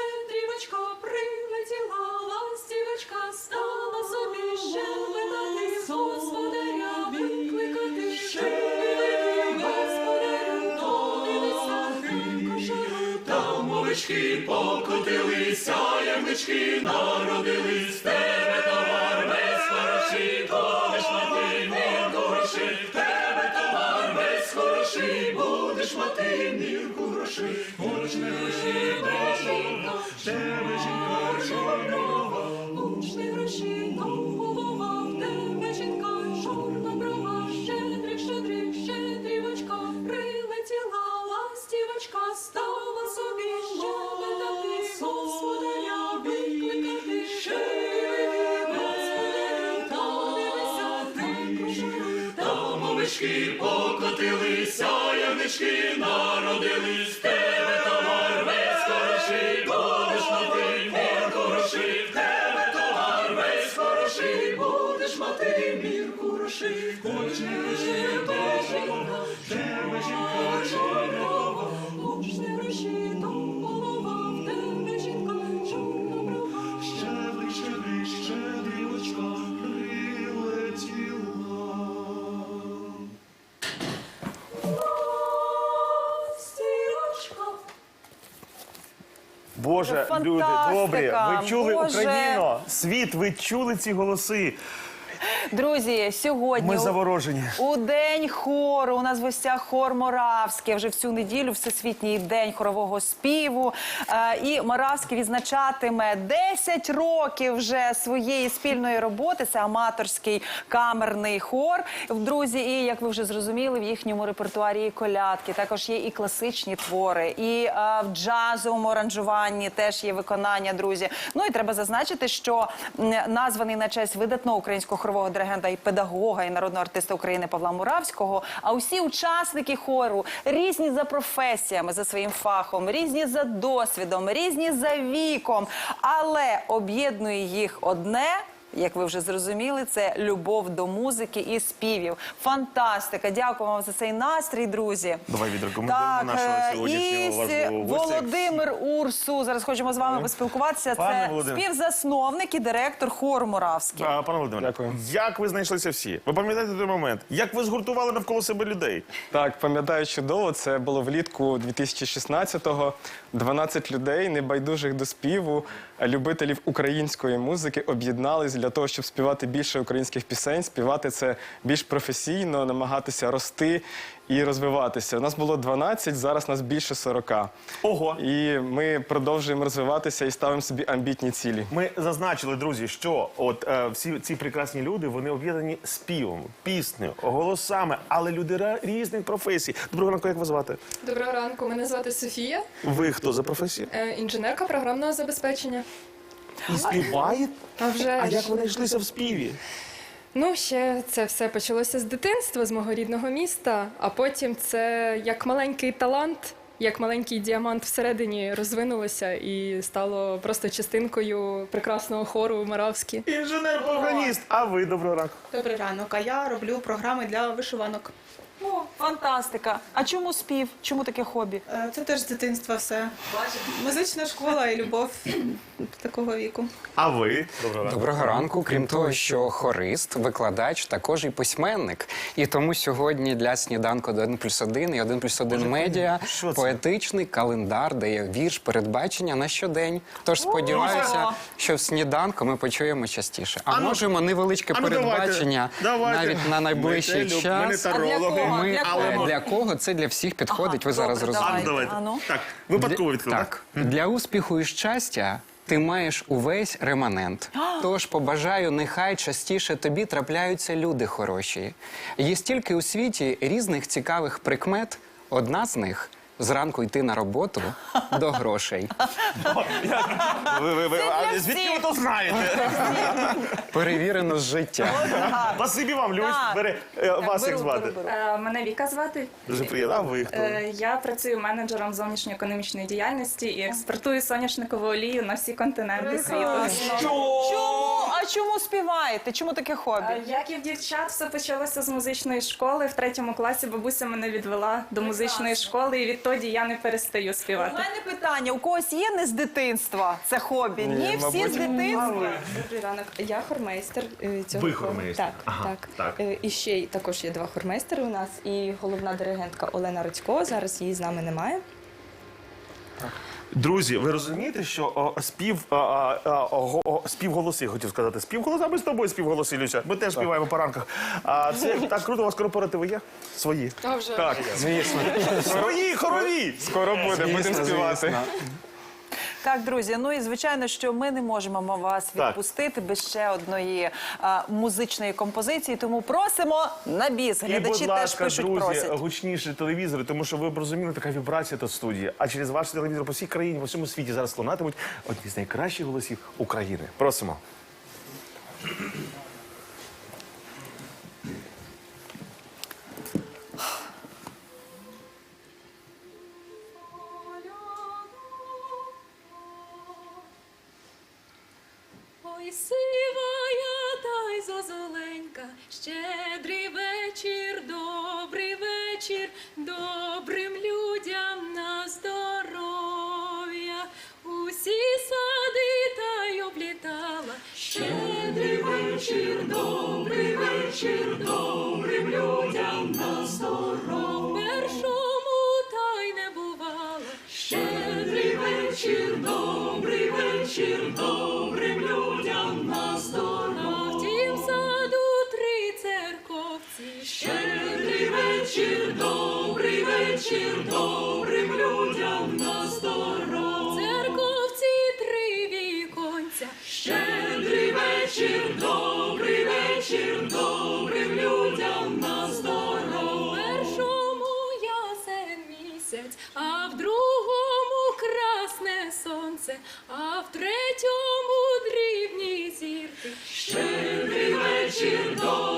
Щедрик, прилетіла ластівочка, стала собі щебетати, господаря викликати. ще господарю, то ти кошару. Там овечки покотилися, ягнички народились, тебе будеш мати мірку грошей, не гроші, ще тебе жінка чорнова. Учни гроші, то голова, в тебе жінка, чорна брова. Щедрик, щедрик, щедрівочка, прилетіла ластівочка, стала Там покотилися, ягнички народились, тебе товар весь хороший, будеш мати мірку грошей, тебе товар весь хороший, будеш мати мірку грошей, хоч не гроші, беженька, тебе жінка чорнова. Боже, люди добрі, ви чули Боже. Україно, світ, ви чули ці голоси. Друзі, сьогодні Ми заворожені. у день хору. У нас в гостях хор Моравський. Вже в цю неділю всесвітній день хорового співу. Е, І Моравський відзначатиме 10 років вже своєї спільної роботи. Це аматорський камерний хор. Друзі, і як ви вже зрозуміли, в їхньому репертуарі є колядки. Також є і класичні твори, і е, в джазовому аранжуванні теж є виконання. Друзі. Ну і треба зазначити, що названий на честь видатного українського хорового диригента і педагога і народного артиста України Павла Муравського. А усі учасники хору різні за професіями, за своїм фахом, різні за досвідом, різні за віком, але об'єднує їх одне. Як ви вже зрозуміли, це любов до музики і співів. Фантастика! Дякую вам за цей настрій, друзі. Давай відрекомендуємо Так, нашого е, сьогоднішнього і важливого гостя. Володимир Урсу. Зараз хочемо з вами поспілкуватися. Пане Це Володимир. співзасновник і директор хору Моравський. А, пане Володимире, Дякую. як ви знайшлися всі? Ви пам'ятаєте той момент? Як ви згуртували навколо себе людей? Так, пам'ятаю чудово. Це було влітку 2016-го. 12 людей, небайдужих до співу, любителів української музики, об'єднались для того, щоб співати більше українських пісень, співати це більш професійно, намагатися рости і розвиватися. У нас було 12, зараз нас більше 40. Ого. І ми продовжуємо розвиватися і ставимо собі амбітні цілі. Ми зазначили, друзі, що от е, всі ці прекрасні люди вони об'єднані співом, піснею, голосами, але люди ра- різних професій. Доброго ранку, як вас звати? Доброго ранку, мене звати Софія, Ви хто за професія? е, інженерка програмного забезпечення. І співають? А вже А ж. як вони йшлися в співі? Ну, ще це все почалося з дитинства, з мого рідного міста, а потім це як маленький талант, як маленький діамант всередині розвинулося і стало просто частинкою прекрасного хору Маравські. Інженер-програміст. А ви доброго ранку. Добрий ранок. А я роблю програми для вишиванок. О, фантастика. А чому спів? Чому таке хобі? Е, Це теж з дитинства все. Музична школа і любов такого віку. А ви? Доброго ранку. Доброго ранку. Крім того, що хорист, викладач, також і письменник. І тому сьогодні для сніданку до 1 плюс 1 і 1 плюс 1 медіа що це? поетичний календар, де є вірш, передбачення на щодень. Тож сподіваюся, що в сніданку ми почуємо частіше. А ну, можемо невеличке а ну, передбачення навіть на найближчий час. ми не тарологи. Ми для кого? е, для кого це для всіх підходить? ви зараз добре, розумієте. давайте. А ну? Так, випадково відкрив, Так, для успіху і щастя ти маєш увесь реманент. Тож побажаю, нехай частіше тобі трапляються люди хороші. Є стільки у світі різних цікавих прикмет. Одна з них зранку йти на роботу до грошей. Ви, ви, ви, а звідки ви то знаєте? Перевірено з життя. Спасибі вам, Люсь. Так. Бери, е, вас як звати? Е, Мене Віка звати. Дуже приємно. А ви хто? Е, Я працюю менеджером зовнішньоекономічної діяльності і експортую соняшникову олію на всі континенти світу. Чому? А чому співаєте? Чому таке хобі? Е, Як і в дівчат, все почалося з музичної школи. В третьому класі бабуся мене відвела до музичної школи, і відтоді я не перестаю У співати. мене питання: у когось є не з дитинства це хобі? Ні, всі мабуть, з дитинства. Добрий ранок. Я хормейстер е, цього Ви хору. хормейстер? Так, Ага, так. так. Е, І ще й також є два хормейстери у нас, і головна диригентка Олена Радько. Зараз її з нами немає. Друзі, ви розумієте, що о, спів, а, о, о, співголоси, хотів сказати, співголоси, а ми з тобою співголоси, Люся. Ми теж співаємо по ранках. А це так круто, у вас корпоративи є? Свої. А вже. Так, Звісно, свої, хорові! Скоро буде, будемо звісно, співати. Так, друзі. Ну і звичайно, що ми не можемо вас відпустити без ще одної а, музичної композиції. Тому просимо на біс. І, Глядачі будь ласка, теж пишуть, друзі, просять. гучніше телевізори, тому що ви б розуміли, така вібрація тут в студії. А через ваш телевізор по всій країні, по всьому світі зараз лунатимуть одні з найкращих голосів України. Просимо. Ой, сивая та й зозуленька, щедрий вечір, добрий вечір, добрим людям на здоров'я. Усі сади та й облітала. Щедрий вечір, добрий вечір, добрим людям на здоров'я. Першому та й не бувала. Щедрий вечір, добрий вечір, добрим на здоров'я. Церковці три віконця. Щедрий вечір, добрий вечір, добрим людям на здоров'я. Першому ясен місяць, а в другому красне сонце, а в третьому дрібні зірки. Щедрий вечір, добрий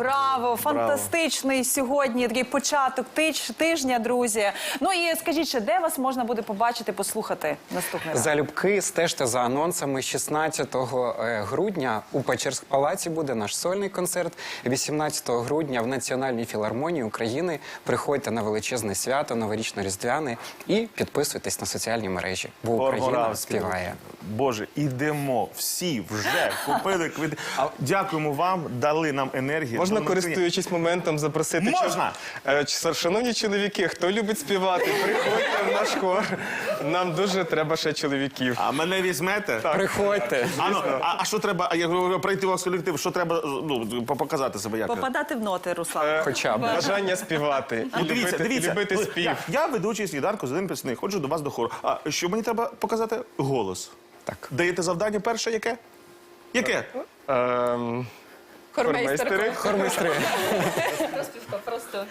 Браво! Фантастичний сьогодні такий початок тиж- тижня, друзі. Ну і скажіть ще, де вас можна буде побачити, послухати наступний раз? Залюбки стежте за анонсами 16 е, грудня у Печерськ палаці буде наш сольний концерт. 18 грудня в Національній філармонії України приходьте на величезне свято, новорічно-різдвяне і підписуйтесь на соціальні мережі, бо Україна Горгоравський. співає. Боже, ідемо. Всі вже купили квити. Дякуємо вам, дали нам енергію. Можна, користуючись моментом, запросити Можна! Е, Шановні чоловіки, хто любить співати, приходьте в наш хор. Нам дуже треба ще чоловіків. А мене візьмете? Приходьте. А, ну, а, а що треба, а я говорю, прийти у вас колектив, що треба ну, показати себе як? Попадати в ноти, Руслан. Хоча б. Бажання співати і Ну, дивіться, любити, дивіться. любити спів. Я, я ведучий сніданку з один пісний, ходжу до вас до хору. А що мені треба показати? Голос. Так. Даєте завдання перше яке? Яке? Ем, Хормейстер. Хормистри. Просто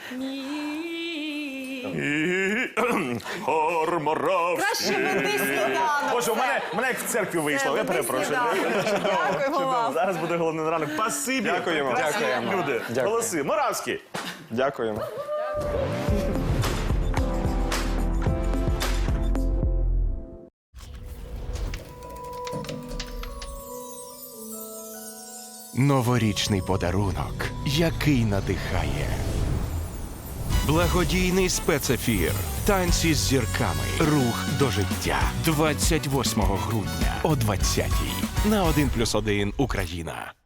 Хорморавський. Краще веди сніданок. Боже, у мене, у мене як в церкві вийшло, я перепрошую. Дякую, Чудово. Зараз буде головний ранок. Пасибі. Дякуємо. Дякуємо. Люди, Дякую. голоси. Моравський. дякуємо. Новорічний подарунок, який надихає. Благодійний спецефір. Танці з зірками. Рух до життя. 28 грудня о 20-й на 1+,1 Україна.